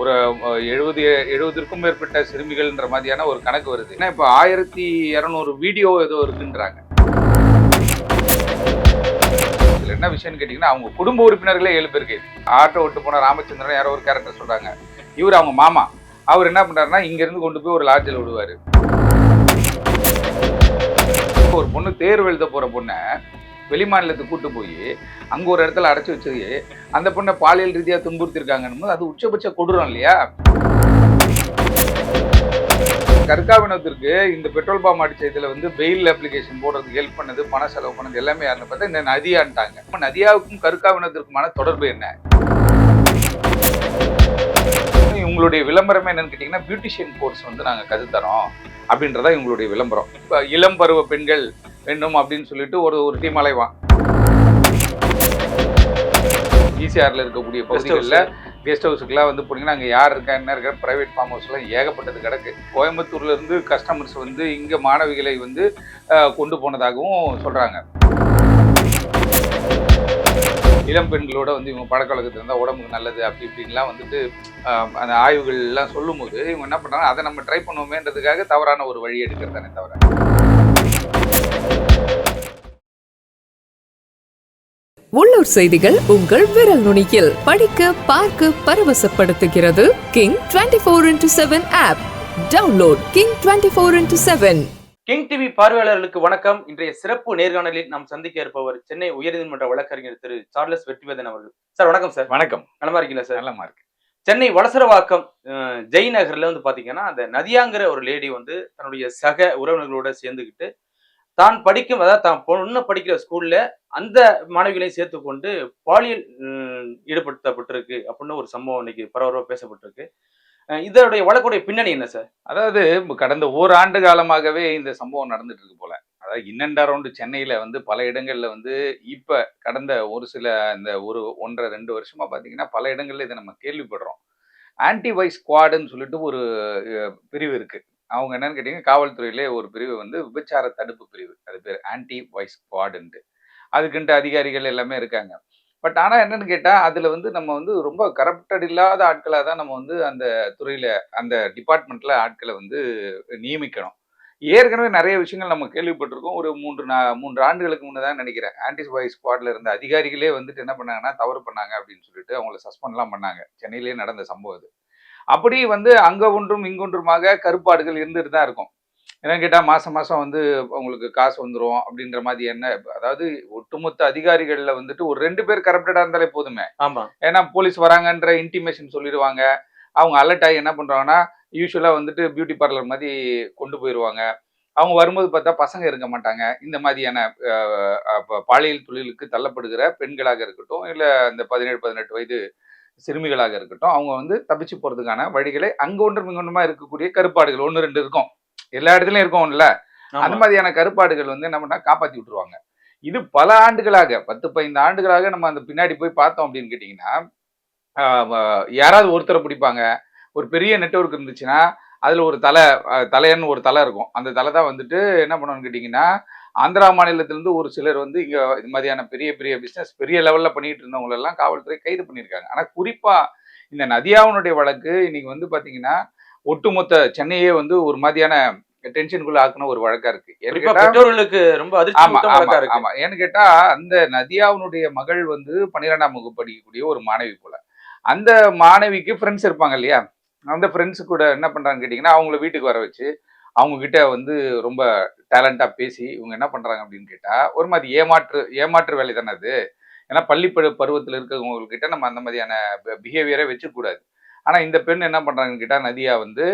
ஒரு எழுபது எழுபதுக்கும் மேற்பட்ட சிறுமிகள்ன்ற மாதிரியான ஒரு கணக்கு வருது. ஏன்னா இப்போ ஆயிரத்தி இரநூறு வீடியோ ஏதோ இருக்குன்றாங்க. இதில் என்ன விஷயம்னு கேட்டிங்கன்னா அவங்க குடும்ப உறுப்பினர்களே ஏழு பேருக்கு ஆட்டோ விட்டு போன ராமச்சந்திரன் யாரோ ஒரு கேரக்டர் சொல்கிறாங்க இவர் அவங்க மாமா. அவர் என்ன பண்ணுறாருன்னா இங்கேருந்து கொண்டு போய் ஒரு லாட்ஜில் விடுவார். ஒரு பொண்ணு தேர்வு எழுத போகிற பொண்ணை வெளிமாநிலத்துக்கு கூட்டு போய் அங்க ஒரு இடத்துல அடைச்சு வச்சு அந்த பொண்ணை பாலியல் ரீதியா துன்புறுத்திருக்காங்கன்னு அது உச்சபட்ச கொடுறோம் இல்லையா? கற்காவினத்திற்கு இந்த பெட்ரோல் பாம் அடிச்ச இதில் வந்து பெயில் அப்ளிகேஷன் போடுறதுக்கு ஹெல்ப் பண்ணது பண செலவு பண்ணது எல்லாமே யாருன்னு பார்த்தா இந்த நதியான்ட்டாங்க. இப்போ நதியாவுக்கும் கற்காவினத்திற்குமான தொடர்பு என்ன? உங்களுடைய விளம்பரமே என்னன்னு கேட்டிங்கன்னா பியூட்டிஷியன் கோர்ஸ் வந்து நாங்கள் கற்றுத்தரோம் அப்படின்றதா இவங்களுடைய விளம்பரம். இப்ப இளம் பருவ பெண்கள் வேண்டும் அப்படின்னு சொல்லிட்டு ஒரு ஒரு டீம் அலைவான் ஈசிஆர்ல இருக்கக்கூடிய பகுதிகளில் கெஸ்ட் ஹவுஸுக்குலாம் வந்து போனீங்கன்னா அங்கே யார் இருக்கா என்ன இருக்கா ப்ரைவேட் ஃபார்ம் ஹவுஸ்லாம் ஏகப்பட்டது கிடக்கு. கோயம்புத்தூர்ல இருந்து கஸ்டமர்ஸ் வந்து இங்கே மாணவிகளை வந்து கொண்டு போனதாகவும் சொல்றாங்க. இளம் பெண்களோட வந்து இவங்க பழக்க வழக்கத்தில் இருந்தால் உடம்புக்கு நல்லது அப்படி இப்படின்லாம் வந்துட்டு அந்த ஆய்வுகள்லாம் சொல்லும்போது இவங்க என்ன பண்ணுறாங்க அதை நம்ம ட்ரை பண்ணுவோமேன்றதுக்காக தவறான ஒரு வழி எடுக்கிறதானே தவிர. உள்ளூர் செய்திகள் உங்கள் விரல் நுனியில். படிக்க பார்க்க பரவசப்படுத்துகிறது king twenty four into seven app download king twenty four into seven king TV பார்வையாளர்களுக்கு வணக்கம். இன்றைய சிறப்பு நேர்காணலில் நாம் சந்திக்க இருப்பவர் சென்னை உயர்நீதிமன்ற வழக்கறிஞர் திரு சார்லஸ் வெற்றிவேதன் அவர்கள். சார் வணக்கம் சார் வணக்கம். நலமா இருக்கீங்களா சார் நல்ல மார்க் சென்னை வலசரவாக்கம் அஹ், ஜெய் நகர்ல வந்து பாத்தீங்கன்னா அந்த நதியாங்கிற ஒரு லேடி வந்து தன்னுடைய சக உறவினர்களோட சேர்ந்துக்கிட்டு தான் படிக்கும் அதாவது தான் பொண்ணு படிக்கிற ஸ்கூல்ல அந்த மாணவிகளையும் சேர்த்து கொண்டு பாலியல் ஈடுபடுத்தப்பட்டிருக்கு அப்படின்னு ஒரு சம்பவம் இன்னைக்கு பரபரப்பாக பேசப்பட்டிருக்கு. இதனுடைய வழக்குடைய பின்னணி என்ன சார்? அதாவது கடந்த ஓராண்டு காலமாகவே இந்த சம்பவம் நடந்துட்டு இருக்கு போல. அதாவது இன்னண்ட் ரவுண்டு சென்னையில் வந்து பல இடங்களில் வந்து இப்போ கடந்த ஒரு சில இந்த ஒரு ஒன்றரை ரெண்டு வருஷமாக பார்த்தீங்கன்னா பல இடங்களில் இதை நம்ம கேள்விப்படுறோம். ஆன்டிவை ஸ்குவாடுன்னு சொல்லிட்டு ஒரு பிரிவு இருக்குது அவங்க என்னன்னு கேட்டிங்கன்னா காவல்துறையிலே ஒரு பிரிவு வந்து விபச்சார தடுப்பு பிரிவு. அது பேர் ஆன்டி வைஸ் ஸ்குவாடுன்ட்டு அதுக்குன்ட்டு அதிகாரிகள் எல்லாமே இருக்காங்க. பட் ஆனால் என்னன்னு கேட்டால் அதில் வந்து நம்ம வந்து ரொம்ப கரப்டட் இல்லாத ஆட்களாக தான் நம்ம வந்து அந்த துறையில் அந்த டிபார்ட்மெண்ட்டில் ஆட்களை வந்து நியமிக்கணும். ஏற்கனவே நிறைய விஷயங்கள் நம்ம கேள்விப்பட்டிருக்கோம். ஒரு மூன்று நா மூன்று ஆண்டுகளுக்கு முன்னே தான் நினைக்கிறேன். ஆன்டி வைஸ் ஸ்குவாடில் இருந்த அதிகாரிகளே வந்துட்டு என்ன பண்ணாங்கன்னா தவறு பண்ணாங்க அப்படின்னு சொல்லிட்டு அவங்கள சஸ்பெண்ட்லாம் பண்ணாங்க. சென்னையிலேயே நடந்த சம்பவம் இது அப்படி வந்து அங்கே ஒன்றும் இங்கொன்றுமாக கருப்பாடுகள் இருந்துட்டு தான் இருக்கும். என்னன்னு கேட்டால் மாசம் மாசம் வந்து உங்களுக்கு காசு வந்துடும் அப்படின்ற மாதிரி என்ன அதாவது ஒட்டுமொத்த அதிகாரிகள்ல வந்துட்டு ஒரு ரெண்டு பேர் கரப்டடா இருந்தாலே போதுமே. ஆமா. ஏன்னா போலீஸ் வராங்கன்ற இன்டிமேஷன் சொல்லிடுவாங்க. அவங்க அலர்ட் ஆகி என்ன பண்றாங்கன்னா யூஸ்வலா வந்துட்டு பியூட்டி பார்லர் மாதிரி கொண்டு போயிடுவாங்க அவங்க வரும்போது பார்த்தா பசங்க இருக்க மாட்டாங்க. இந்த மாதிரியான பாலியல் தொழிலுக்கு தள்ளப்படுகிற பெண்களாக இருக்கட்டும் இல்லை இந்த பதினேழு பதினெட்டு வயது சிறுமிகளாக இருக்கட்டும் அவங்க வந்து தப்பிச்சு போறதுக்கான வழிகளை அங்க ஒன்றும் இங்க ஒன்றுமா இருக்கக்கூடிய கருப்பாடுகள் ஒன்று ரெண்டு இருக்கும். எல்லா இடத்துலயும் இருக்கும்ல. அந்த. மாதிரியான கருப்பாடுகள் வந்து என்ன பண்ணா காப்பாத்தி விட்டுருவாங்க. இது பல ஆண்டுகளாக பத்து பதினைந்து ஆண்டுகளாக நம்ம அந்த பின்னாடி போய் பார்த்தோம் அப்படின்னு கேட்டிங்கன்னா யாராவது ஒருத்தரை பிடிப்பாங்க. ஒரு பெரிய நெட்வொர்க் இருந்துச்சுன்னா அதுல ஒரு தலை தலைன்னு ஒரு தலை இருக்கும். அந்த தலை தான் வந்துட்டு என்ன பண்ணுவோம்னு கேட்டிங்கன்னா ஆந்திரா மாநிலத்திலிருந்து ஒரு சிலர் வந்து இங்க இது மாதிரியான பெரிய பெரிய பிசினஸ் பெரிய லெவல்ல பண்ணிட்டு இருந்தவங்க எல்லாம் காவல்துறை கைது பண்ணியிருக்காங்க. ஆனா குறிப்பா இந்த நதியாவனுடைய வழக்கு இன்னைக்கு வந்து பாத்தீங்கன்னா ஒட்டுமொத்த சென்னையே வந்து ஒரு மாதிரியான டென்ஷனுக்குள்ள ஆக்குன ஒரு வழக்கா இருக்கு. பெற்றோர்களுக்கு ரொம்ப ஆமா ஆமா ஆமா. ஏன்னு கேட்டா அந்த நதியாவுனுடைய மகள் வந்து பன்னிரெண்டாம் வகுப்பு படிக்கக்கூடிய ஒரு மாணவி போல. அந்த மாணவிக்கு ஃப்ரெண்ட்ஸ் இருப்பாங்க இல்லையா? அந்த ஃப்ரெண்ட்ஸ் கூட என்ன பண்றாங்க கேட்டிங்கன்னா அவங்கள வீட்டுக்கு வர வச்சு அவங்க கிட்ட வந்து ரொம்ப டேலண்டா பேசி இவங்க என்ன பண்றாங்க அப்படின்னு கேட்டா ஒரு மாதிரி ஏமாற்று ஏமாற்று வேலை தானே அது. ஏன்னா பள்ளி பரு பருவத்தில் இருக்கிறவங்க கிட்ட நம்ம அந்த மாதிரியான பிஹேவியரை வச்சுக்கூடாது ஆனா இந்த பெண் என்ன பண்றாங்கன்னு கேட்டா நதியா வந்து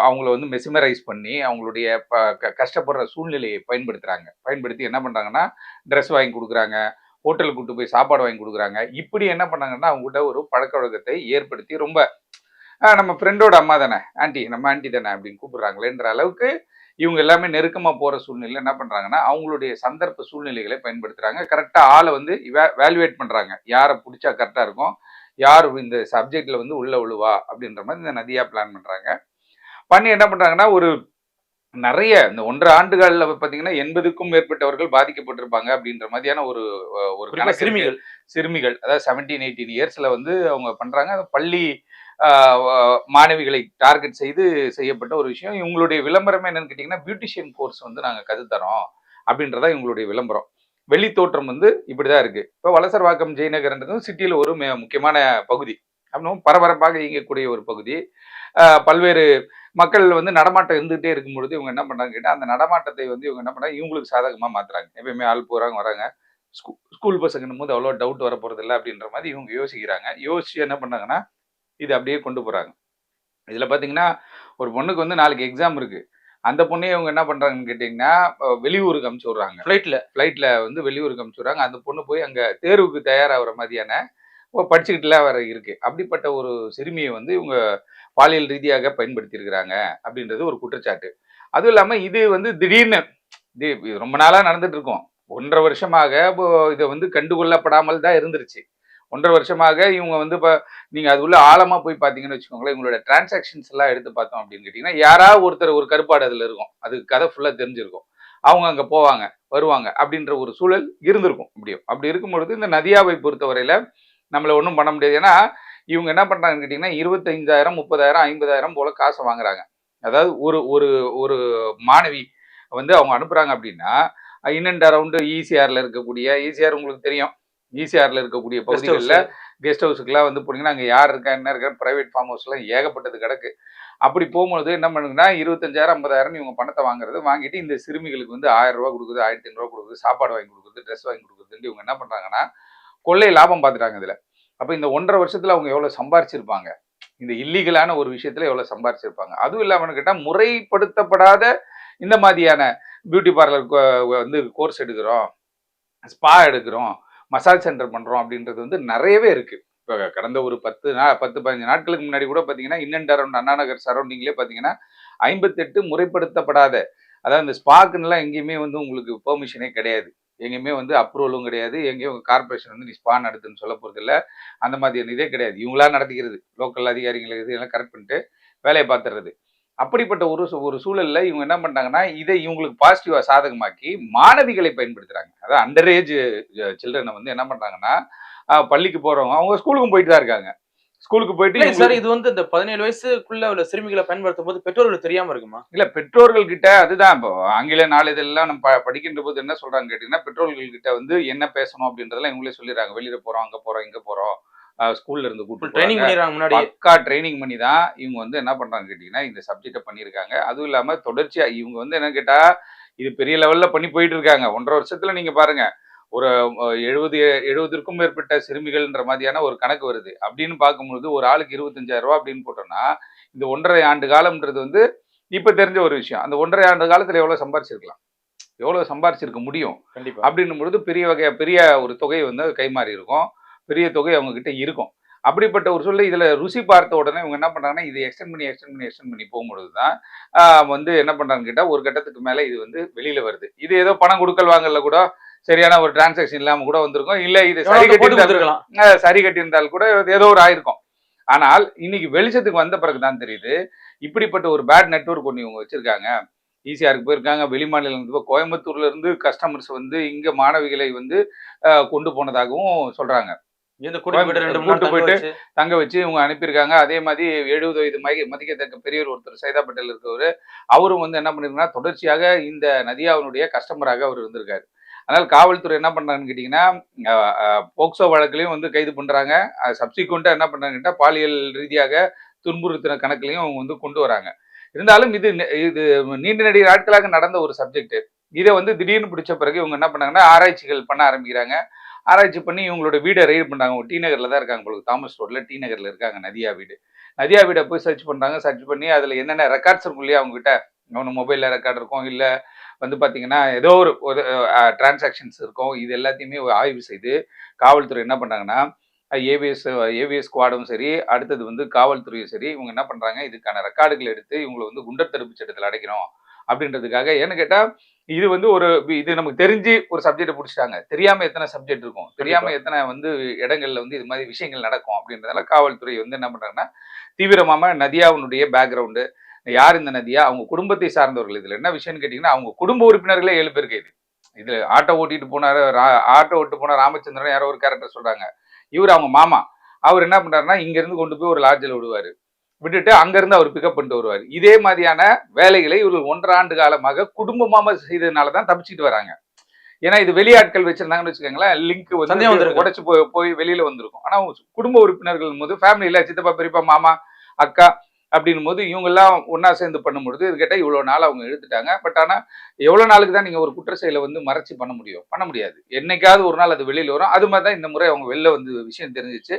அவங்கள வந்து மெசிமரைஸ் பண்ணி அவங்களுடைய ப- க- கஷ்டப்படுற சூழ்நிலையை பயன்படுத்துகிறாங்க பயன்படுத்தி என்ன பண்ணுறாங்கன்னா ட்ரெஸ் வாங்கி கொடுக்குறாங்க ஹோட்டலுக்கு கூட்டு போய் சாப்பாடு வாங்கி கொடுக்குறாங்க. இப்படி என்ன பண்ணாங்கன்னா அவங்ககிட்ட ஒரு பழக்க வழக்கத்தை ஏற்படுத்தி ரொம்ப நம்ம ஃப்ரெண்டோட அம்மா தானே ஆண்டி நம்ம ஆண்டி தானே அப்படின்னு கூப்பிடுறாங்களேன்ற அளவுக்கு இவங்க எல்லாமே நெருக்கமாக போகிற சூழ்நிலையில் என்ன பண்ணுறாங்கன்னா அவங்களுடைய சந்தர்ப்ப சூழ்நிலைகளை பயன்படுத்துகிறாங்க கரெக்டாக ஆளை வந்து வேல்யூவேட் பண்ணுறாங்க யாரை பிடிச்சா கரெக்டாக இருக்கும் யார் இந்த சப்ஜெக்ட்ல வந்து உள்ள விழுவா அப்படின்ற மாதிரி இந்த நதியா பிளான் பண்றாங்க. பண்ணி என்ன பண்றாங்கன்னா ஒரு நிறைய இந்த ஒன்றரை ஆண்டுகள்ல பாத்தீங்கன்னா எண்பதுக்கும் மேற்பட்டவர்கள் பாதிக்கப்பட்டிருப்பாங்க அப்படின்ற மாதிரியான ஒரு ஒரு. சிறுமிகள். சிறுமிகள். அதாவது செவன்டீன் எயிட்டீன் இயர்ஸ்ல வந்து அவங்க பண்றாங்க. அது பள்ளி மாணவிகளை டார்கெட் செய்து செய்யப்பட்ட ஒரு விஷயம். இவங்களுடைய விளம்பரமே என்னன்னு கேட்டிங்கன்னா பியூட்டிஷியன் கோர்ஸ் வந்து நாங்கள் கற்றுத்தரோம் அப்படின்றதா இவங்களுடைய விளம்பரம். வெளி தோற்றம் வந்து இப்படிதான் இருக்கு. இப்போ வலசர்வாக்கம் ஜெயநகர்ன்றதும் சிட்டியில் ஒரு முக்கியமான பகுதி. அப்படின்னும் பரபரப்பாக இயங்கக்கூடிய ஒரு பகுதி. பல்வேறு மக்கள் வந்து நடமாட்டம் இருந்துகிட்டே இருக்கும் பொழுது இவங்க என்ன பண்ணுறாங்க கேட்டால் அந்த நடமாட்டத்தை வந்து இவங்க என்ன பண்ணுறாங்க இவங்களுக்கு சாதகமாக மாற்றுறாங்க எப்பயுமே ஆள் போகிறாங்க வராங்க. ஸ்கூ ஸ்கூல் பசங்கன்னும் போது அவ்வளோ டவுட் வர போகிறது இல்லை அப்படின்ற மாதிரி இவங்க யோசிக்கிறாங்க. யோசிச்சு என்ன பண்ணாங்கன்னா இது அப்படியே கொண்டு போகிறாங்க இதில் பார்த்தீங்கன்னா ஒரு பொண்ணுக்கு வந்து நாளைக்கு எக்ஸாம் இருக்குது அந்த பொண்ணையே இவங்க என்ன பண்றாங்கன்னு கேட்டிங்கன்னா வெளியூருக்கு அமுச்சு விடுறாங்க ஃபிளைட்ல ஃப்ளைட்டில் வந்து வெளியூருக்கு அனுப்பிச்சுடுறாங்க. அந்த பொண்ணு போய் அங்கே தேர்வுக்கு தயாராகிற மாதிரியான படிச்சுக்கிட்டுலாம் வேற இருக்கு. அப்படிப்பட்ட ஒரு சிறுமியை வந்து இவங்க பாலியல் ரீதியாக பயன்படுத்தியிருக்கிறாங்க அப்படின்றது ஒரு குற்றச்சாட்டு. அதுவும் இல்லாமல் இது வந்து திடீர்னு இது ரொம்ப நாளாக நடந்துட்டு இருக்கும். ஒன்றரை வருஷமாக இதை வந்து கண்டுகொள்ளப்படாமல் தான் இருந்துருச்சு. ஒன்றரை வருஷமாக இவங்க வந்து இப்போ நீங்கள் அது உள்ள ஆழமாக போய் பார்த்தீங்கன்னு வச்சுக்கோங்களேன் இவங்களோட டிரான்சாக்ஷன்ஸ் எல்லாம் எடுத்து பார்த்தோம் அப்படின்னு கேட்டிங்கன்னா யாராவது ஒருத்தர் ஒரு கருப்பாடு அதில் இருக்கும். அது கதை ஃபுல்லாக தெரிஞ்சிருக்கும். அவங்க அங்கே போவாங்க வருவாங்க அப்படின்ற ஒரு சூழல் இருந்திருக்கும் அப்படியும் அப்படி இருக்கும் பொழுது இந்த நதியாவை பொறுத்தவரையில் நம்மளை ஒன்றும் பண்ண முடியாது. ஏன்னா இவங்க என்ன பண்ணுறாங்கன்னு கேட்டிங்கன்னா இருபத்தைந்தாயிரம் முப்பதாயிரம் ஐம்பதாயிரம் போல் காசை வாங்குறாங்க. அதாவது ஒரு ஒரு ஒரு மாணவி வந்து அவங்க அனுப்புகிறாங்க அப்படின்னா இன்னண்ட் அரவுண்டு ஈசிஆரில் இருக்கக்கூடிய ஈசிஆர் உங்களுக்கு தெரியும். ஈசிஆர்ல இருக்கக்கூடிய பகுதிகளில் கெஸ்ட் ஹவுஸுக்குலாம் வந்து போனீங்கன்னா அங்கே யார் இருக்கா என்ன இருக்கா ப்ரைவேட் ஃபார்ம் ஹவுஸ்லாம் ஏகப்பட்டது கிடக்கு. அப்படி போகும்போது என்ன பண்ணுங்கன்னா இருபத்தஞ்சாயிரம் ஐம்பதாயிரம் இவங்க பணத்தை வாங்குறது வாங்கிட்டு இந்த சிறுமிகளுக்கு வந்து ஆயிரம் ரூபா கொடுக்குது ஆயிரத்தி ஐநூறுரூவா கொடுக்குது சாப்பாடு வாங்கி கொடுக்குது ட்ரெஸ் வாங்கி கொடுக்குதுன்னு இவங்க என்ன பண்ணுறாங்கன்னா கொள்ளை லாபம் பார்த்துட்டாங்க இதில். அப்போ இந்த ஒன்றரை வருஷத்தில் அவங்க எவ்வளோ சம்பாரிச்சிருப்பாங்க? இந்த இல்லீகலான ஒரு விஷயத்துல எவ்வளோ சம்பாரிச்சிருப்பாங்க? அதுவும் இல்லாமல் கேட்டால் முறைப்படுத்தப்படாத இந்த மாதிரியான பியூட்டி பார்லர் வந்து கோர்ஸ் எடுக்கிறோம் ஸ்பா எடுக்கிறோம் மசாஜ் சென்டர் பண்ணுறோம் அப்படின்றது வந்து நிறையவே இருக்குது இப்போ கடந்த ஒரு பத்து நாள் பத்து பதினஞ்சு நாட்களுக்கு முன்னாடி கூட பார்த்தீங்கன்னா இன்னண்ட் அரௌண்ட் அண்ணா நகர் சரௌண்டிங்லேயே பார்த்தீங்கன்னா ஐம்பத்தெட்டு முறைப்படுத்தப்படாத அதாவது இந்த ஸ்பாக்குன்னெலாம் எங்கேயுமே வந்து உங்களுக்கு பெர்மிஷனே கிடையாது. எங்கேயுமே வந்து அப்ரூவலும் கிடையாது. எங்கேயும் கார்பரேஷன் வந்து நீ ஸ்பா நடத்துன்னு சொல்ல போகிறது இல்லை அந்த மாதிரியான இதே கிடையாது. இவங்களா நடத்திக்கிறது லோக்கல் அதிகாரிகள் இதெல்லாம் கரெக்ட் பண்ணிட்டு வேலையை பார்த்துறது அப்படிப்பட்ட ஒரு ஒரு சூழல்ல இவங்க என்ன பண்றாங்கன்னா இதை இவங்களுக்கு பாசிட்டிவா சாதகமாக்கி மாணவிகளை பயன்படுத்துறாங்க. அதாவது அண்டர் ஏஜ் சில்ட்ரனை வந்து என்ன பண்றாங்கன்னா ஆஹ் பள்ளிக்கு போறவங்க அவங்க ஸ்கூலுக்கும் போயிட்டு தான் இருக்காங்க. ஸ்கூலுக்கு போயிட்டு சார் இது வந்து இந்த பதினேழு வயசுக்குள்ள உள்ள சிறுமிகளை பயன்படுத்தும் போது பெற்றோர்களுக்கு தெரியாம இருக்குமா? இல்ல பெற்றோர்கள் கிட்ட அதுதான் இப்போ ஆங்கில நாளிதழெல்லாம் நம்ம படிக்கின்ற போது என்ன சொல்றாங்க கேட்டீங்கன்னா பெற்றோர்கள் கிட்ட வந்து என்ன பேசணும் அப்படின்றதெல்லாம் இவங்களே சொல்லிடுறாங்க. வெளியில போறோம் அங்க போறோம் இங்க போறோம். ஸ்கூல்ல இருந்து கூட்டு ட்ரைனிங். பண்ணிடுறாங்க முன்னாடி. பக்கா ட்ரைனிங் பண்ணி தான் இவங்க வந்து என்ன பண்றாங்க கேட்டீங்கன்னா இந்த சப்ஜெக்டை பண்ணியிருக்காங்க. அதுவும் இல்லாம தொடர்ச்சியா இவங்க வந்து என்ன கேட்டா இது பெரிய லெவல்ல பண்ணி போயிட்டு இருக்காங்க. ஒன்றரை வருஷத்துல நீங்க பாருங்க ஒரு எழுபது எழுபதுக்கும் மேற்பட்ட சிறுமிகள்ன்ற மாதிரியான ஒரு கணக்கு வருது. அப்படின்னு பார்க்கும்பொழுது ஒரு ஆளுக்கு இருபத்தஞ்சாயிரம் ரூபாய் அப்படின்னு போட்டோம்னா இந்த ஒன்றரை ஆண்டு காலம்ன்றது வந்து இப்ப தெரிஞ்ச ஒரு விஷயம். அந்த ஒன்றரை ஆண்டு காலத்துல எவ்வளவு சம்பாரிச்சிருக்கலாம்? எவ்வளவு சம்பாரிச்சிருக்க முடியும்? கண்டிப்பா. அப்படின்னும் பொழுது பெரிய வகை பெரிய ஒரு தொகை வந்து கைமாறி இருக்கும் பெரிய தொகை அவங்க கிட்ட இருக்கும். அப்படிப்பட்ட ஒரு சொல்ல இதுல ருசி பார்த்த உடனே இவங்க என்ன பண்றாங்கன்னா இதை எக்ஸ்டெண்ட் பண்ணி எக்ஸ்டெண்ட் பண்ணி எக்ஸ்டெண்ட் பண்ணி போகும்பொழுது தான் வந்து என்ன பண்றாங்க கேட்டா ஒரு கட்டத்துக்கு மேல இது வந்து வெளியில வருது. இது ஏதோ பணம் கொடுக்கல் வாங்கல கூட சரியான ஒரு டிரான்சாக்ஷன் இல்லாம கூட வந்திருக்கும். இல்ல இது சரி எவ்வளவு போட்டு கட்டி கொடுத்துருக்கலாம். அஹ் சரி கட்டியிருந்தால் கூட ஏதோ ஒரு ஆயிருக்கும். ஆனால் இன்னைக்கு வெளிச்சத்துக்கு வந்த பிறகுதான் தெரியுது இப்படிப்பட்ட ஒரு பேட் நெட்வொர்க் ஒன்று இவங்க வச்சிருக்காங்க. ஈசிஆருக்கு போயிருக்காங்க வெளி மாநிலம் கோயம்புத்தூர்ல இருந்து கஸ்டமர்ஸ் வந்து இங்க மாணவிகளை வந்து கொண்டு போனதாகவும் சொல்றாங்க. கூட்டு போயிட்டு தங்க வச்சு. இவங்க அனுப்பியிருக்காங்க. அதே மாதிரி எழுபது வயது மதி மதிக்கத்தக்க பெரியவர் ஒருத்தர் சைதா பட்டேல் இருக்கவர். அவரும் வந்து என்ன பண்ணிருக்காங்கன்னா தொடர்ச்சியாக இந்த நதியாவினுடைய கஸ்டமராக அவர் இருந்திருக்காரு. அதனால் காவல்துறை என்ன பண்றாங்கன்னு கேட்டிங்கன்னா போக்சோ வழக்குலையும் வந்து கைது பண்றாங்க. சப்சிக்வெண்ட்டாக என்ன பண்றாங்கன்னா பாலியல் ரீதியாக துன்புறுத்தின கணக்குலையும் அவங்க வந்து கொண்டு வராங்க. இருந்தாலும் இது இது நீண்ட நெடிய நாட்களாக நடந்த ஒரு சப்ஜெக்ட் இதை வந்து திடீர்னு பிடிச்ச பிறகு இவங்க என்ன பண்ணாங்கன்னா ஆராய்ச்சிகள் பண்ண ஆரம்பிக்கிறாங்க. ஆராய்ச்சி பண்ணி இவங்களோட வீடை ரைடு பண்ணாங்க டி நகரில் தான் இருக்காங்க உங்களுக்கு தாமஸ் ரோட்டில் டி நகரில் இருக்காங்க நதியா வீடு. நதியா வீடை போய் சர்ச் பண்ணுறாங்க சர்ச் பண்ணி அதில் என்னென்ன ரெக்கார்ட்ஸ் இருக்கும் இல்லையா அவங்க கிட்ட அவனு மொபைலில் ரெக்கார்ட் இருக்கும். இல்லை வந்து பார்த்தீங்கன்னா ஏதோ ஒரு ஒரு டிரான்சாக்ஷன்ஸ் இருக்கும். இது எல்லாத்தையுமே ஆய்வு செய்து காவல்துறை என்ன பண்ணாங்கன்னா ஏவிஎஸ் ஏவிஎஸ் ஸ்குவாடும் சரி அடுத்தது வந்து காவல்துறையும் சரி இவங்க என்ன பண்ணுறாங்க இதுக்கான ரெக்கார்டுகள் எடுத்து இவங்களை வந்து குண்டர் தடுப்பு சட்டத்தில் அடைக்கணும் அப்படின்றதுக்காக ஏன்னு கேட்டால் இது வந்து ஒரு இது நமக்கு தெரிஞ்சு ஒரு சப்ஜெக்ட் பிடிச்சிட்டாங்க. தெரியாம எத்தனை சப்ஜெக்ட் இருக்கும்? தெரியாம எத்தனை வந்து இடங்கள்ல வந்து இது மாதிரி விஷயங்கள் நடக்கும் அப்படின்றதால காவல்துறை வந்து என்ன பண்றாங்கன்னா தீவிரமாக நதியாவினுடைய பேக்ரவுண்டு யார் இந்த நதியா அவங்க குடும்பத்தை சார்ந்தவர்கள் இதுல என்ன விஷயம்னு கேட்டீங்கன்னா அவங்க குடும்ப உறுப்பினர்களே ஏழு பேருக்கு இது. இதுல ஆட்டோ ஓட்டிட்டு போனாரு ஆட்டோ ஓட்டு போன ராமச்சந்திரன் யாரோ ஒரு கேரக்டர் சொல்றாங்க. இவர் அவங்க மாமா. அவர் என்ன பண்றாருன்னா இங்க இருந்து கொண்டு போய் ஒரு லாட்ஜில் விடுவாரு. விட்டுட்டு அங்கிருந்து அவர் பிக்கப் பண்ணிட்டு வருவார். இதே மாதிரியான வேலைகளை இவர்கள் ஒன்றரை ஆண்டு காலமாக குடும்பமாக செய்ததுனால தான் தப்பிச்சிட்டு வராங்க. ஏன்னா இது வெளியாட்கள் வச்சிருந்தாங்கன்னு வச்சுக்கோங்களேன் லிங்க் வந்து. உடைச்சு போய் போய் வெளியில வந்திருக்கும். ஆனா குடும்ப உறுப்பினர்கள் போது ஃபேமிலியில சித்தப்பா பெரியப்பா மாமா அக்கா அப்படின்னும் போது இவங்கெல்லாம் ஒண்ணா சேர்ந்து பண்ணும்பொழுது இது கேட்டால் இவ்வளோ நாள் அவங்க எடுத்துட்டாங்க பட் ஆனால் எவ்வளோ நாளுக்கு தான் நீங்கள் ஒரு குற்ற செயலை வந்து மறைச்சு பண்ண முடியும்? பண்ண முடியாது. என்னைக்காவது ஒரு நாள் அது வெளியில் வரும். அது மாதிரி தான் இந்த முறை அவங்க வெளில வந்து விஷயம் தெரிஞ்சிச்சு.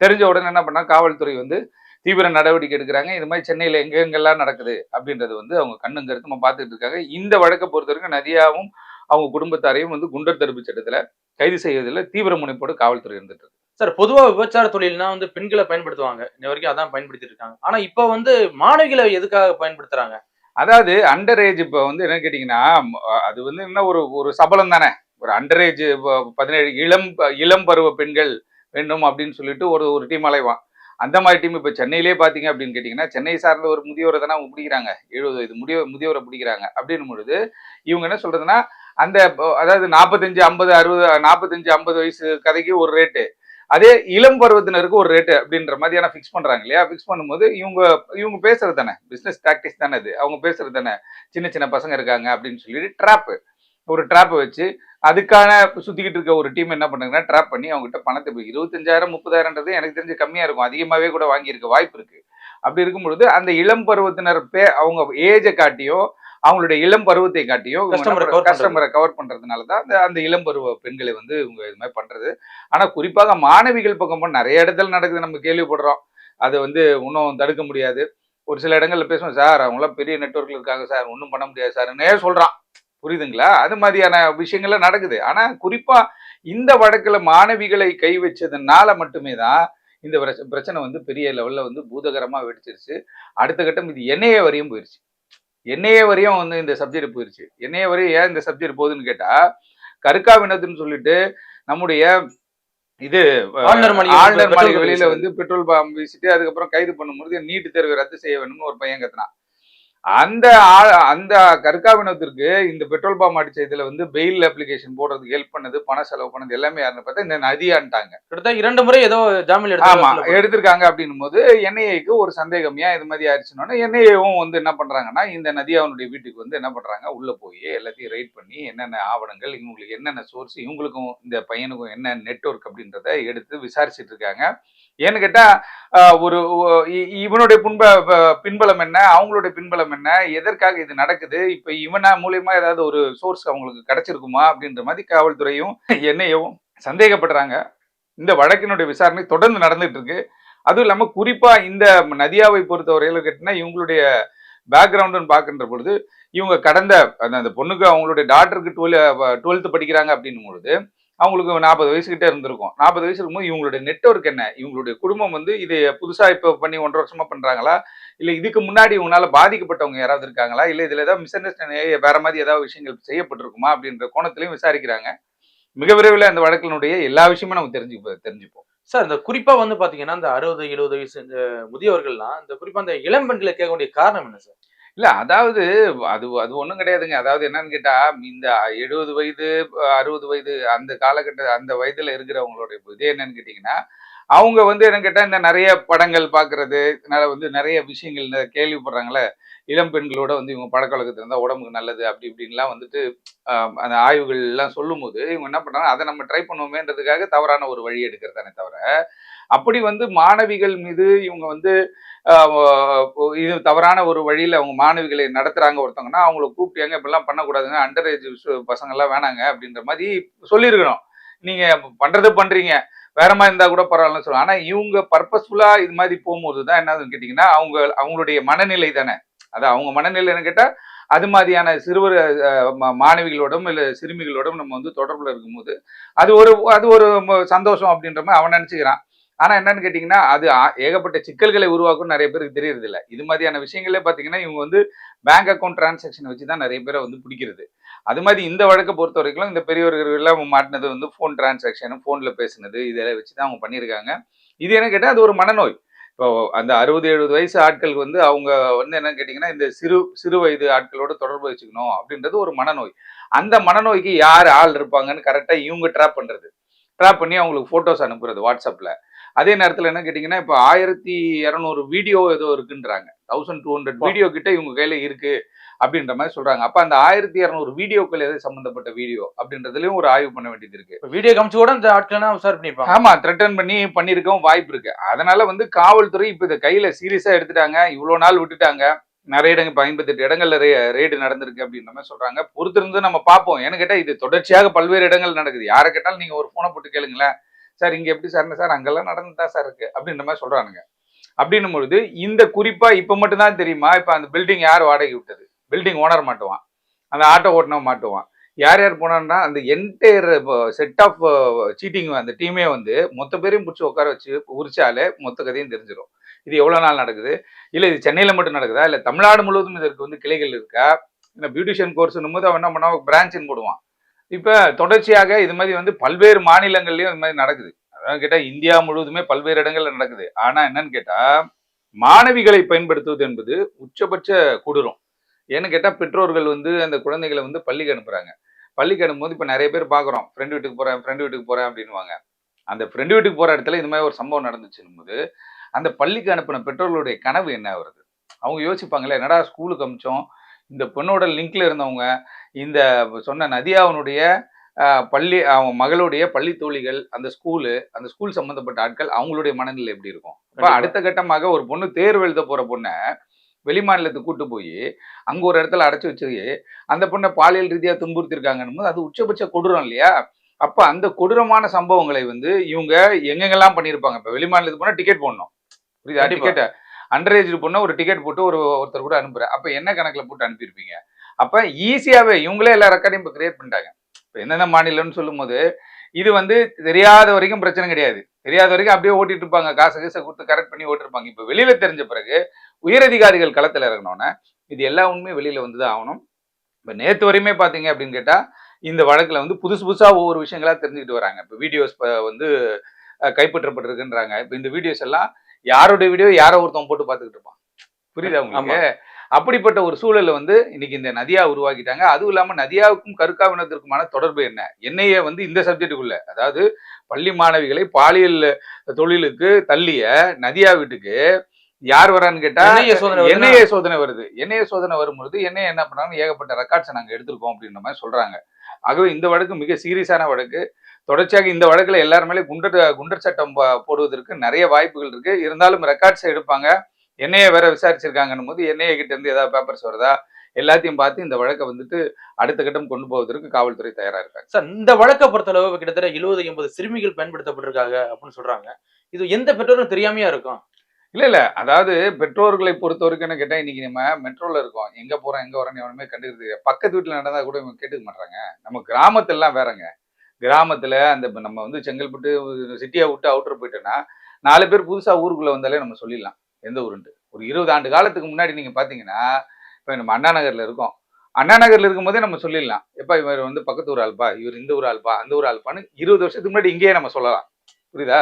தெரிஞ்ச உடனே என்ன பண்ணா காவல்துறை வந்து தீவிர நடவடிக்கை எடுக்கிறாங்க. இது மாதிரி சென்னையில் எங்கெங்கெல்லாம் நடக்குது அப்படின்றது வந்து அவங்க கண்ணும் கருத்துமா பார்த்துட்டு இருக்காங்க. இந்த வழக்கை பொறுத்த வரைக்கும் நதியாவும் அவங்க குடும்பத்தாரையும் வந்து குண்டர் தடுப்பு சட்டத்தில் கைது செய்வதில் தீவிர முனைப்போடு காவல்துறை இருந்துட்டு இருக்கு. சார் பொதுவா விபச்சார தொழில்னா வந்து பெண்களை பயன்படுத்துவாங்க. இன்ன வரைக்கும் அதான் பயன்படுத்திட்டு இருக்காங்க ஆனா இப்ப வந்து மாணவிகளை எதுக்காக பயன்படுத்துறாங்க? அதாவது அண்டர் ஏஜ் இப்போ வந்து என்ன கேட்டிங்கன்னா அது வந்து என்ன ஒரு ஒரு சபலம் தானே. ஒரு அண்டர் ஏஜ் பதினேழு இளம் இளம் பருவ பெண்கள் வேண்டும் அப்படின்னு சொல்லிட்டு ஒரு ஒரு டீம் அலைவான். அந்த மாதிரி டீம் இப்போ சென்னையிலே பார்த்தீங்க அப்படின்னு கேட்டிங்கன்னா சென்னை சார்ந்த ஒரு முதியோரை தானே அவங்க பிடிக்கிறாங்க. எழுபது வயது முதியோ முதியோரை பிடிக்கிறாங்க. அப்படின்னும் பொழுது இவங்க என்ன சொல்கிறதுனா அந்த அதாவது நாற்பத்தஞ்சு ஐம்பது அறுபது நாற்பத்தஞ்சு ஐம்பது வயசு கதைக்கு ஒரு ரேட்டு அதே இளம் பருவத்தினருக்கு ஒரு ரேட்டு அப்படின்ற மாதிரியான ஃபிக்ஸ் பண்ணுறாங்க இல்லையா? ஃபிக்ஸ் பண்ணும்போது இவங்க இவங்க பேசுறது தானே. பிஸ்னஸ் டாக்டிக்ஸ் தானே அது அவங்க பேசுறது தானே. சின்ன சின்ன பசங்க இருக்காங்க அப்படின்னு சொல்லிட்டு ட்ராப்பு ஒரு ட்ராப்பை வச்சு அதுக்கான சுத்திக்கிட்டு இருக்க ஒரு டீம் என்ன பண்ணுறாங்கன்னா ட்ராப் பண்ணி அவங்ககிட்ட பணத்தை போய் இருபத்தஞ்சாயிரம் முப்பதாயிரம்ன்றது எனக்கு தெரிஞ்சு கம்மியா இருக்கும். அதிகமாகவே கூட வாங்கியிருக்க வாய்ப்பு இருக்கு. அப்படி இருக்கும் பொழுது அந்த இளம் பருவத்தினர் பே அவங்க ஏஜை காட்டியோ அவங்களுடைய இளம் பருவத்தை காட்டியோ. கஸ்டமரை கவர் பண்றதுனால தான் அந்த அந்த இளம் பருவ பெண்களை வந்து இவங்க இது மாதிரி பண்றது. ஆனா குறிப்பாக மாணவிகள் பக்கம் நிறைய இடத்துல நடக்குது நம்ம கேள்விப்படுறோம். அது வந்து இன்னும் தடுக்க முடியாது. ஒரு சில இடங்கள்ல பேசுவோம் சார் அவங்களாம் பெரிய நெட்வொர்க்ல இருக்காங்க சார் ஒன்றும் பண்ண முடியாது சார்னே சொல்றான். புரியுதுங்களா? அது மாதிரியான விஷயங்கள்லாம் நடக்குது. ஆனா குறிப்பா இந்த வழக்குல மாணவிகளை கை வச்சதுனால மட்டுமே தான் இந்த பிரச்ச- பிரச்சனை வந்து பெரிய லெவல்ல வந்து பூதகரமா வெடிச்சிருச்சு. அடுத்த கட்டம் இது என்ஐஏ வரையும் போயிருச்சு. என்ஐஏ வரையும் வந்து இந்த சப்ஜெக்ட் போயிருச்சு. என்ஐஏ வரையும் ஏன் இந்த சப்ஜெக்ட் போகுதுன்னு கேட்டா கருக்கா வினோத்னு சொல்லிட்டு நம்முடைய இது ஆளுநர் மாளிகை வெளியில. வந்து பெட்ரோல் பாம்பு வீசிட்டு அதுக்கப்புறம் கைது பண்ணும்போது நீட் தேர்வை ரத்து செய்ய வேணும்னு ஒரு பையன் கத்துனான். அந்த அந்த கற்கா வினோத்திற்கு இந்த பெட்ரோல் பாம்பு அடிச்ச இதுல வந்து பெயில் அப்ளிகேஷன் போடுறதுக்கு ஹெல்ப் பண்ணது பண செலவு பண்ணது எல்லாமே யாருன்னு பார்த்தா இந்த நதியான்ட்டாங்க கிட்டத்தட்ட இரண்டு முறை ஏதோ ஜாமீன் ஆமா எடுத்து எடுத்திருக்காங்க அப்படின்னும் போது என்ஐஏக்கு ஒரு சந்தேகம். ஏன் இது மாதிரி ஆயிடுச்சுன்னா என்ஐஏவும் வந்து என்ன பண்றாங்கன்னா இந்த நதியாவனுடைய வீட்டுக்கு வந்து என்ன பண்றாங்க உள்ள போய் எல்லாத்தையும் ரைட் பண்ணி என்னென்ன ஆவணங்கள் இவங்களுக்கு என்னென்ன சோர்ஸ் இவங்களுக்கும் இந்த பையனுக்கும் என்ன நெட்வொர்க் அப்படின்றத எடுத்து விசாரிச்சுட்டு இருக்காங்க. ஏன்னு கேட்டா ஒரு இவனுடைய பின்ப ப- பின்பலம் என்ன அவங்களுடைய பின்பலம் என்ன? எதற்காக இது நடக்குது? இப்ப இவனா மூலியமா ஏதாவது ஒரு சோர்ஸ் அவங்களுக்கு கிடைச்சிருக்குமா? அப்படின்ற மாதிரி காவல்துறையும் என்னையும் சந்தேகப்படுறாங்க. இந்த வழக்கினுடைய விசாரணை தொடர்ந்து நடந்துட்டு இருக்கு அதுவும் இல்லாம குறிப்பா இந்த நதியாவை பொறுத்தவரையில கேட்டினா இவங்களுடைய பேக்ரவுண்டுன்னு பார்க்கின்ற பொழுது இவங்க கடந்த அந்த அந்த பொண்ணுக்கு அவங்களுடைய டாக்டருக்கு டுவெல் டுவெல்த்து படிக்கிறாங்க அப்படின்னும் பொழுது அவங்களுக்கு நாற்பது வயசுக்கிட்டே இருந்திருக்கும். நாற்பது வயசு இருக்கும்போது இவங்களுடைய நெட்ஒர்க் என்ன? இவங்களுடைய குடும்பம் வந்து இது புதுசா இப்போ பண்ணி ஒன்றரை வருஷமா பண்றாங்களா? இல்ல இதுக்கு முன்னாடி இவங்களால பாதிக்கப்பட்டவங்க யாராவது இருக்காங்களா? இல்ல இதுல ஏதாவது மிஸ் அண்டர்ஸ்டாண்டிங் வேற மாதிரி ஏதாவது விஷயங்கள் செய்யப்பட்டிருக்குமா? அப்படின்ற கோணத்திலையும் விசாரிக்கிறாங்க. மிக விரைவில் அந்த வழக்கினுடைய எல்லா விஷயமும் நம்ம தெரிஞ்சு தெரிஞ்சுப்போம். சார் இந்த குறிப்பா வந்து பாத்தீங்கன்னா இந்த அறுபது எழுபது வயசு இந்த முதியவர்கள்லாம் இந்த குறிப்பாக இந்த இளம் பெண்களை கேட்க வேண்டிய காரணம் என்ன சார்? இல்ல அதாவது அது அது ஒன்றும் கிடையாதுங்க. அதாவது என்னன்னு கேட்டா இந்த எழுபது வயது அறுபது வயது அந்த காலகட்ட அந்த வயதுல இருக்கிறவங்களுடைய இது என்னன்னு கேட்டீங்கன்னா அவங்க வந்து என்ன கேட்டால் இந்த நிறைய படங்கள் பாக்குறது இதனால வந்து நிறைய விஷயங்கள் இந்த கேள்விப்படுறாங்களே இளம் பெண்களோட வந்து இவங்க பழக்க இருந்தால் உடம்புக்கு நல்லது அப்படி இப்படின்லாம் வந்துட்டு ஆஹ், அந்த ஆய்வுகள் எல்லாம் சொல்லும்போது இவங்க என்ன பண்ணுறாங்க அதை நம்ம ட்ரை பண்ணுவோமேன்றதுக்காக தவறான ஒரு வழி எடுக்கிறதானே தவிர அப்படி வந்து மாணவிகள் மீது இவங்க வந்து இது தவறான ஒரு வழியில் அவங்க மாணவிகளை நடத்துகிறாங்க ஒருத்தவங்கன்னா அவங்கள கூப்பிட்டு இப்படிலாம் பண்ணக்கூடாதுங்க அண்டர் ஏஜ் பசங்கள்லாம் வேணாங்க அப்படின்ற மாதிரி சொல்லியிருக்கணும். நீங்கள் பண்ணுறது பண்ணுறீங்க வேற மாதிரி இருந்தால் கூட பரவாயில்லன்னு சொல்லுவாங்க. ஆனால் இவங்க பர்பஸ்ஃபுல்லாக இது மாதிரி போகும்போது தான் என்னதுன்னு கேட்டிங்கன்னா அவங்க அவங்களுடைய மனநிலை தானே. அது அவங்க மனநிலைன்னு கேட்டால் அது மாதிரியான சிறுவர் மாணவிகளோடும் இல்லை சிறுமிகளோடும் நம்ம வந்து தொடர்பில் இருக்கும்போது அது ஒரு அது ஒரு சந்தோஷம் அப்படின்ற மாதிரி அவன் நினச்சிக்கிறான். ஆனா என்னன்னு கேட்டீங்கன்னா அது ஏகப்பட்ட சிக்கல்களை உருவாக்கும் நிறைய பேருக்கு தெரியறது இல்ல இது மாதிரியான விஷயங்களே பாத்தீங்கன்னா இவங்க வந்து பேங்க் அக்கௌண்ட் டிரான்சாக்ஷன் வச்சு தான் நிறைய பேரை வந்து பிடிக்கிறது. அது மாதிரி இந்த வழக்கை பொறுத்த வரைக்கும் இந்த பெரியவர்கள்லாம் மாட்டினது வந்து ஃபோன் டிரான்சாக்ஷன் ஃபோனில் பேசுனது இதெல்லாம் வச்சு தான் அவங்க பண்ணியிருக்காங்க. இது என்ன கேட்டால் அது ஒரு மனநோய். இப்போ அந்த அறுபது எழுபது வயசு ஆட்களுக்கு வந்து அவங்க வந்து என்னன்னு கேட்டிங்கன்னா இந்த சிறு சிறு வயது ஆட்களோட தொடர்பு வச்சுக்கணும் அப்படின்றது ஒரு மனநோய். அந்த மனநோய்க்கு யார் ஆள் இருப்பாங்கன்னு கரெக்டாக இவங்க ட்ராப் பண்ணுறது ட்ராப் பண்ணி அவங்களுக்கு ஃபோட்டோஸ் அனுப்புறது வாட்ஸ்அப்பில் அதே நேரத்துல என்ன கேட்டீங்கன்னா இப்போ ஆயிரத்தி இரநூறு வீடியோ ஏதோ இருக்குன்றாங்க. தௌசண்ட் டூ ஹண்ட்ரட் வீடியோ கிட்ட இவங்க கையில இருக்கு அப்படின்ற மாதிரி சொல்றாங்க. அப்ப அந்த ஆயிரத்தி இரநூறு வீடியோக்கள் எது சம்பந்தப்பட்ட வீடியோ அப்படின்றதுலயும் ஒரு ஆய்வு பண்ண வேண்டியது இருக்கு. இப்ப வீடியோ காமிச்சு கூட இந்த ஆட்கள் விசாரணை பண்ணிருப்பாங்க ஆமா த்ரெட்டன் பண்ணி பண்ணிருக்கவும் வாய்ப்பு இருக்கு. அதனால வந்து காவல்துறை இப்ப இதை கையில சீரியஸா எடுத்துட்டாங்க. இவ்வளவு நாள் விட்டுட்டாங்க. நிறைய இடங்கள் இப்போ ஐம்பத்தெட்டு இடங்கள்ல ரேடு நடந்திருக்கு அப்படின்ற மாதிரி சொல்றாங்க. பொறுத்திருந்து நம்ம பார்ப்போம். ஏன்னு கேட்டா இது தொடர்ச்சியாக பல்வேறு இடங்கள் நடக்குது. யாரை கேட்டாலும் நீங்க ஒரு போனை போட்டு கேளுங்களேன். சார் இங்கே எப்படி சார் சார் அங்கெல்லாம் நடந்துதா சார் இருக்கு? அப்படின்ற மாதிரி சொல்றானுங்க. அப்படின்னும் பொழுது இந்த குறிப்பா இப்ப மட்டும்தான் தெரியுமா? இப்ப அந்த பில்டிங் யார் வாடகை விட்டது? பில்டிங் ஓனர் மாட்டுவான். அந்த ஆட்டோ ஓட்டுனவன் மாட்டுவான். யார் யார் போனான்னா அந்த என்டையர் செட் ஆஃப் சீட்டிங் அந்த டீமே வந்து மொத்த பேரையும் பிடிச்சி உட்கார வச்சு உரிச்சாலே மொத்த கதையும் தெரிஞ்சிடும் இது எவ்வளோ நாள் நடக்குது? இல்லை இது சென்னையில் மட்டும் நடக்குதா? இல்லை தமிழ்நாடு முழுவதும் இதற்கு வந்து கிளைகள் இருக்கா? இந்த பியூட்டிஷியன் கோர்ஸ்னும் போது அவன் என்ன பண்ணுவான்? பிரான்ச்சின்னு போடுவான். இப்போ தொடர்ச்சியாக இது மாதிரி வந்து பல்வேறு மாநிலங்கள்லையும் இது மாதிரி நடக்குது. அதான் கேட்டால் இந்தியா முழுவதுமே பல்வேறு இடங்கள்ல நடக்குது. ஆனால் என்னன்னு கேட்டால் மாணவிகளை பயன்படுத்துவது என்பது உச்சபட்ச கொடூரம். ஏன்னு கேட்டால் பெற்றோர்கள் வந்து அந்த குழந்தைகளை வந்து பள்ளிக்கு அனுப்புகிறாங்க பள்ளிக்கு அனுப்பும்போது இப்போ நிறைய பேர் பார்க்குறோம் ஃப்ரெண்டு வீட்டுக்கு போகிறேன் ஃப்ரெண்டு வீட்டுக்கு போகிறேன் அப்படின்வாங்க அந்த ஃப்ரெண்டு வீட்டுக்கு போகிற இடத்துல இந்த மாதிரி ஒரு சம்பவம் நடந்துச்சுன்னும் போது அந்த பள்ளிக்கு அனுப்பின பெற்றோர்களுடைய கனவு என்ன வருது அவங்க யோசிப்பாங்களே என்னடா ஸ்கூலுக்கு அமிச்சோம் இந்த பொண்ணோட லிங்க்ல இருந்தவங்க இந்த சொன்ன நதியாவனுடைய பள்ளி அவங்க மகளுடைய பள்ளி தோழிகள் அந்த ஸ்கூலு அந்த ஸ்கூல் சம்பந்தப்பட்ட ஆட்கள் அவங்களுடைய மனநிலை எப்படி இருக்கும்? இப்போ. அடுத்த கட்டமாக ஒரு பொண்ணு தேர்வு எழுத போற பொண்ணை வெளிமாநிலத்துக்கு கூட்டு போய் அங்க ஒரு இடத்துல அடைச்சு வச்சு அந்த பொண்ணை பாலியல் ரீதியா துன்புறுத்திருக்காங்கன்னு போது அது உச்சபட்ச கொடூரம் இல்லையா? அப்ப அந்த கொடூரமான சம்பவங்களை வந்து இவங்க எங்கெங்கெல்லாம் பண்ணியிருப்பாங்க? இப்ப வெளிமாநிலத்துக்கு போனா டிக்கெட் போடணும். புரியுதா? கண்டிப்பா. அண்டர் ஏஜ் பொண்ணை ஒரு டிக்கெட் போட்டு ஒரு ஒருத்தர் கூட அனுப்புற அப்போ என்ன கணக்கில் போட்டு அனுப்பியிருப்பீங்க? அப்போ ஈஸியாகவே இவங்களே எல்லா ரெக்கார்டையும் இப்போ கிரியேட் பண்ணிட்டாங்க. இப்போ என்னென்ன மாநிலம்னு சொல்லும்போது இது வந்து தெரியாத வரைக்கும் பிரச்சனை கிடையாது. தெரியாத வரைக்கும் அப்படியே ஓட்டிட்டு இருப்பாங்க. காசு கீசை கொடுத்து கரெக்ட் பண்ணி ஓட்டிருப்பாங்க. இப்போ வெளியில தெரிஞ்ச பிறகு உயரதிகாரிகள் களத்தில் இறங்கினோன்னே இது எல்லா உண்மையும் வெளியில வந்து தான் ஆகணும். இப்போ நேற்று வரையுமே பார்த்தீங்க அப்படின்னு கேட்டால் இந்த வழக்கில் வந்து புதுசு புதுசாக ஒவ்வொரு விஷயங்களாக தெரிஞ்சுக்கிட்டு வராங்க. இப்போ வீடியோஸ் வந்து கைப்பற்றப்பட்டிருக்குன்றாங்க. இப்போ இந்த வீடியோஸ் எல்லாம் யாரோட வீடியோ யாரோ ஒருத்தன் போட்டு பார்த்துக்கிட்டு இருப்பான். புரியுதா உங்களுக்கு? அப்படிப்பட்ட ஒரு சூழலை வந்து இன்னைக்கு இந்த நதியா உருவாக்கிட்டாங்க. அதுவும் இல்லாம நதியாவுக்கும் கருக்காவினத்திற்குமான தொடர்பு என்ன? என்னைய வந்து இந்த சப்ஜெக்டுக்குள்ள அதாவது பள்ளி மாணவிகளை பாலியல் தொழிலுக்கு தள்ளிய நதியா வீட்டுக்கு யார் வரான்னு கேட்டா NIA சோதனை வருதுன்னா- என்ஐஏ சோதனை வருது. என்ஐஏ சோதனை வரும்பொழுது என்ஐஏ என்ன பண்ணாங்க ஏகப்பட்ட ரெக்கார்ட்ஸை நாங்க எடுத்திருக்கோம் அப்படின்ற மாதிரி சொல்றாங்க. ஆகவே இந்த வழக்கு மிக சீரியஸான வழக்கு. தொடர்ச்சியாக இந்த வழக்குல எல்லார் மேலே குண்டர் குண்டர் சட்டம் போடுவதற்கு நிறைய வாய்ப்புகள் இருக்கு. இருந்தாலும் ரெக்கார்ட்ஸ் எடுப்பாங்க. என்னைய வேற விசாரிச்சிருக்காங்கன்னும் போது என்னைய கிட்ட இருந்து ஏதாவது பேப்பர்ஸ் வருதா? எல்லாத்தையும் பார்த்து இந்த வழக்கை வந்துட்டு அடுத்த கட்டம் கொண்டு போவதற்கு காவல்துறை தயாரா இருக்காங்க. சார் இந்த வழக்கை பொறுத்தளவு கிட்டத்தட்ட எழுபது எண்பது சிறுமிகள் பயன்படுத்தப்பட்டிருக்காங்க அப்படின்னு சொல்றாங்க. இது எந்த பெற்றோரும் தெரியாமையா இருக்கும்? இல்ல இல்ல. அதாவது பெற்றோர்களை பொறுத்த வரைக்கும் என்ன கேட்டா இன்னைக்கு நம்ம மெட்ரோல இருக்கோம். எங்க போறோம் எங்க வரோம் எவனுமே கண்டுக்கிறது பக்கத்து வீட்டுல நடந்தா கூட இவங்க கேட்டுக்க மாட்டாங்க நம்ம கிராமத்துல எல்லாம் வேறங்க. கிராமத்தில் அந்த இப்போ நம்ம வந்து செங்கல்பட்டு சிட்டியை விட்டு அவுட்டர் போயிட்டோன்னா நாலு பேர் புதுசாக ஊருக்குள்ளே வந்தாலே நம்ம சொல்லிடலாம் எந்த ஊருன்ட்டு. ஒரு இருபது ஆண்டு காலத்துக்கு முன்னாடி நீங்கள் பார்த்தீங்கன்னா இப்போ நம்ம அண்ணா நகரில் இருக்கோம். அண்ணா நகரில் இருக்கும்போதே நம்ம சொல்லிடலாம். எப்பா இவர் வந்து பக்கத்து ஊர் ஆள்பா? இவர் இந்த ஊர் ஆள்பா? அந்த ஊர் ஆள்பான்னு இருபது வருஷத்துக்கு முன்னாடி இங்கேயே நம்ம சொல்லலாம். புரியுதா?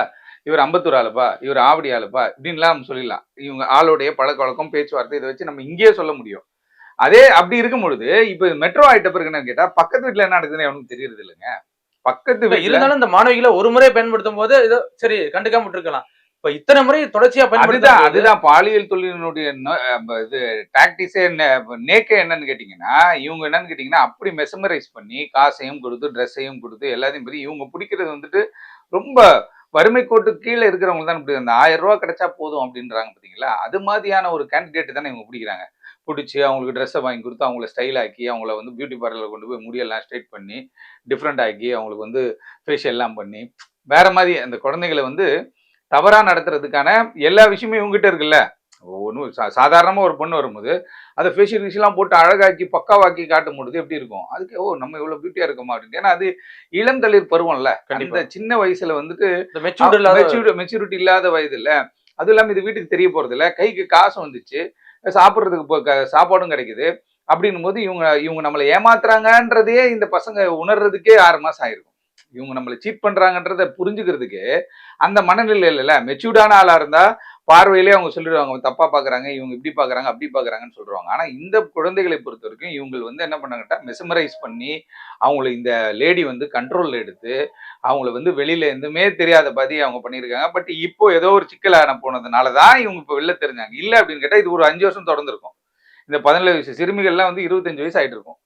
இவர் அம்பத்தூர் ஆளுப்பா இவர் ஆவடி ஆளுப்பா இப்படின்லாம் நம்ம சொல்லிடலாம். இவங்க ஆளுடைய பழக்க வழக்கம் பேச்சுவார்த்தை இதை வச்சு நம்ம இங்கேயே சொல்ல முடியும். அதே அப்படி இருக்கும் பொழுது இப்போ மெட்ரோ ஆகிட்ட பிறகு என்னன்னு கேட்டால் பக்கத்து வீட்டில் என்ன நடக்குதுன்னு அவனுக்கு தெரியறது இல்லைங்க. பக்கத்து இருந்தாலும் இந்த மாணவிகளை ஒரு முறை பயன்படுத்தும் போது ஏதோ சரி கண்டுக்காம விட்டுருக்கலாம். இப்ப இத்தனை முறை தொடர்ச்சியா அதுதான் பயன்படுத்த அதுதான் பாலியல் தொழிலினுடைய இது டாக்டிஸே நேக்கே என்னன்னு கேட்டீங்கன்னா இவங்க என்னன்னு கேட்டீங்கன்னா அப்படி மெசமரைஸ் பண்ணி காசையும் கொடுத்து ட்ரெஸ்ஸையும் கொடுத்து எல்லாத்தையும் பத்தி இவங்க பிடிக்கிறது வந்துட்டு ரொம்ப வறுமை கோட்டு கீழே இருக்கிறவங்க தான் இப்படி அந்த ஆயிரம் ரூபாய் கிடைச்சா போதும் அப்படின்றாங்க பாத்தீங்களா? அது மாதிரியான ஒரு கேண்டிடேட் தானே இவங்க பிடிக்கிறாங்க. பிடிச்சி அவங்களுக்கு ட்ரெஸ்ஸை வாங்கி கொடுத்து அவங்கள ஸ்டைல் ஆக்கி அவங்கள வந்து பியூட்டி பார்லரில் கொண்டு போய் முடியெல்லாம் ஸ்ட்ரைட் பண்ணி டிஃப்ரெண்ட் ஆக்கி அவங்களுக்கு வந்து ஃபேஷியல்லாம் பண்ணி. வேற மாதிரி அந்த குழந்தைகளை வந்து தவறா நடத்துறதுக்கான எல்லா விஷயமும் இவங்ககிட்ட இருக்குல்ல? ஒன்றும் சா சாதாரணமாக ஒரு பொண்ணு வரும்போது அதை ஃபேஷியல் கிஷியெல்லாம் போட்டு அழகாக்கி பக்காவாக்கி காட்டும் பொழுது எப்படி இருக்கும்? அதுக்கு ஓ நம்ம இவ்வளோ பியூட்டியாக இருக்கோமா? அப்படின்னு ஏன்னா அது இளம் தளிர் பருவம்ல. அந்த சின்ன வயசுல வந்துட்டு மெச்சூரிட்டி இல்லாத வயது இல்ல அதுவும் இல்லாம இது வீட்டுக்கு தெரிய போறது இல்ல கைக்கு காசு வந்துச்சு. சாப்பிட்றதுக்கு இப்போ க- சாப்பாடும் கிடைக்குது. அப்படின்னும் போது இவங்க இவங்க நம்மளை ஏமாத்துறாங்கன்றதையே இந்த பசங்க உணர்றதுக்கே ஆறு மாசம் ஆயிருக்கும். இவங்க நம்மளை சீட் பண்ணுறாங்கன்றத புரிஞ்சுக்கிறதுக்கு அந்த மனநிலை இல்லைல்ல மெச்சூர்டான ஆளா இருந்தா பார்வையிலே அவங்க சொல்லிடுவாங்க அவங்க தப்பா பாக்குறாங்க இவங்க இப்படி பாக்குறாங்க அப்படி பாக்குறாங்கன்னு சொல்றாங்க ஆனா இந்த குழந்தைகளை பொறுத்த வரைக்கும் இவங்க வந்து என்ன பண்ணாங்கட்டா மெசமரைஸ் பண்ணி அவங்கள இந்த லேடி வந்து கண்ட்ரோல்ல எடுத்து அவங்கள வந்து வெளியில எதுவுமே தெரியாத பதி அவங்க பண்ணியிருக்காங்க. பட் இப்போ ஏதோ ஒரு சிக்கலான போனதுனால தான் இவங்க இப்போ வெளில தெரிஞ்சாங்க. இல்ல அப்படின்னு கேட்டா இது ஒரு அஞ்சு வருஷம் தொடர்ந்துருக்கும். இந்த பதினேழு வயசு சிறுமிகள்லாம் வந்து இருபத்தஞ்சு வயசு ஆயிட்டு இருக்கும்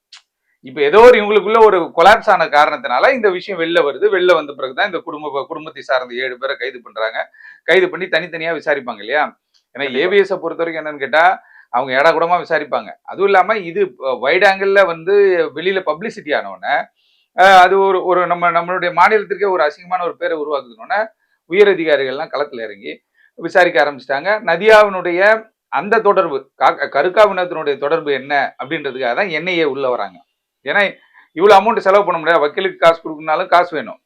இப்போ ஏதோ ஒரு இவங்களுக்குள்ள ஒரு கொலாப்ஸ் ஆன காரணத்தினால இந்த விஷயம் வெளில வருது. வெளில வந்த பிறகுதான் இந்த குடும்ப குடும்பத்தை சார்ந்த ஏழு பேரை கைது பண்றாங்க. கைது பண்ணி தனித்தனியா விசாரிப்பாங்க இல்லையா? ஏன்னா. ஏபிஎஸ் பொறுத்த வரைக்கும் என்னன்னு கேட்டா அவங்க ஏடா கூடமா விசாரிப்பாங்க. அதுவும் இல்லாம இது வைட் ஆங்கிள் வந்து வெளியில பப்ளிசிட்டி ஆனவுடனே அஹ், அது ஒரு ஒரு நம்ம நம்மளுடைய மாநிலத்திற்கே ஒரு அசிங்கமான ஒரு பேரை உருவாக்குனோடனே உயர் அதிகாரிகள்லாம் களத்துல இறங்கி விசாரிக்க ஆரம்பிச்சிட்டாங்க. நதியாவினுடைய அந்த தொடர்பு கா- கருக்காவினத்தினுடைய தொடர்பு என்ன அப்படின்றதுக்காக தான் என்ஐஏ உள்ள வராங்க. ஏன்னா இவ்வளவு அமௌண்ட் செலவு பண்ண முடியாது. வக்கீலுக்கு காசு கொடுக்கணும்னாலும் காசு வேணும்.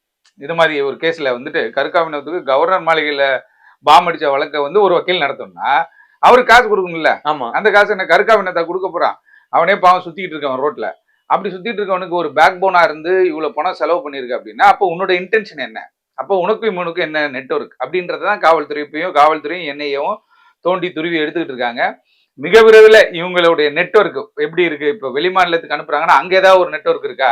இது மாதிரி ஒரு கேஸ்ல வந்துட்டு கருக்காவினத்துக்கு கவர்னர் மாளிகையில பாம் அடிச்ச வழக்கை வந்து ஒரு வக்கீல் நடத்தணும்னா அவருக்கு காசு கொடுக்கணும்ல? ஆமா. அந்த காசு என்ன கருக்காவினத்தை கொடுக்க போறான்? அவனே பாவம் சுத்திட்டு இருக்கான் ரோட்ல அப்படி சுத்திட்டு இருக்கவனுக்கு ஒரு பேக் போனா இருந்து இவ்வளவு பணம் செலவு பண்ணிருக்க அப்படின்னா அப்போ உன்னோட இன்டென்ஷன் என்ன? அப்போ உனக்கும் இவனுக்கும் என்ன நெட்வொர்க் அப்படின்றதான் காவல்துறை இப்பயும் காவல்துறையும் என்னையும் தோண்டி துருவி எடுத்துக்கிட்டு இருக்காங்க. மிக விரைவில் இவங்களுடைய நெட்வொர்க் எப்படி இருக்கு? இப்போ வெளிமாநிலத்துக்கு அனுப்புறாங்கன்னா அங்க ஏதாவது ஒரு நெட்வொர்க் இருக்கா?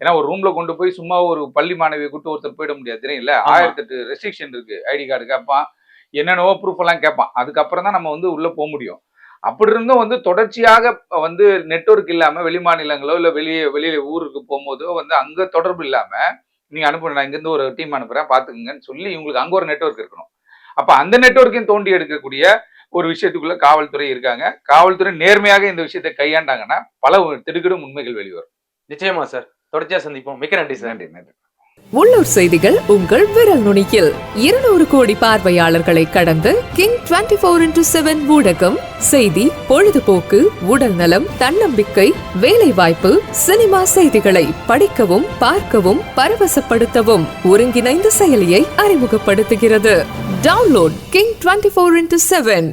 ஏன்னா ஒரு ரூம்ல கொண்டு போய் சும்மா ஒரு பள்ளி மாணவியை கூட்டு ஒருத்தர் போயிட முடியாது. ஆமா. ஆயிரத்தி எட்டு ரெஸ்ட்ரிக்ஷன் இருக்கு ஐடி கார்டு கேட்பான் என்னென்னவோ ப்ரூஃப் எல்லாம் கேட்பான். அதுக்கப்புறம் தான் நம்ம வந்து உள்ள போக முடியும். அப்படி இருந்தும் வந்து தொடர்ச்சியாக வந்து நெட்வொர்க் இல்லாம வெளி மாநிலங்களோ இல்ல வெளியே வெளியில ஊருக்கு போகும்போதோ வந்து அங்க தொடர்பு இல்லாம நீங்க அனுப்புங்க நான் இங்கிருந்து ஒரு டீம் அனுப்புறேன் பாத்துக்கங்கன்னு சொல்லி இவங்களுக்கு அங்க ஒரு நெட்வொர்க் இருக்கணும். அப்ப அந்த நெட்வொர்க்கையும் தோண்டி எடுக்கக்கூடிய ஒரு விஷயத்துக்குள்ள காவல்துறை இருக்காங்க. காவல்துறை நேர்மையாக இந்த விஷயத்தை கையாண்டாங்கன்னா பல திடுக்கிடும் உண்மைகள் வெளிவரும். நிச்சயமா சார் தொடர்ச்சியா சந்திப்போம். மிக்க நன்றி சார் நன்றி நன்றி. உள்ளூர் செய்திகள் உங்கள் விரல் நுனியில். இருநூறு கோடி பார்வையாளர்களை கடந்த கிங் 24 ஃபோர் இன்டூ செவன் ஊடகம் செய்தி பொழுதுபோக்கு உடல் நலம் தன்னம்பிக்கை வேலை வாய்ப்பு சினிமா செய்திகளை படிக்கவும் பார்க்கவும் பரவசப்படுத்தவும் ஒருங்கிணைந்த செயலியை அறிமுகப்படுத்துகிறது. Download king 24 four into seven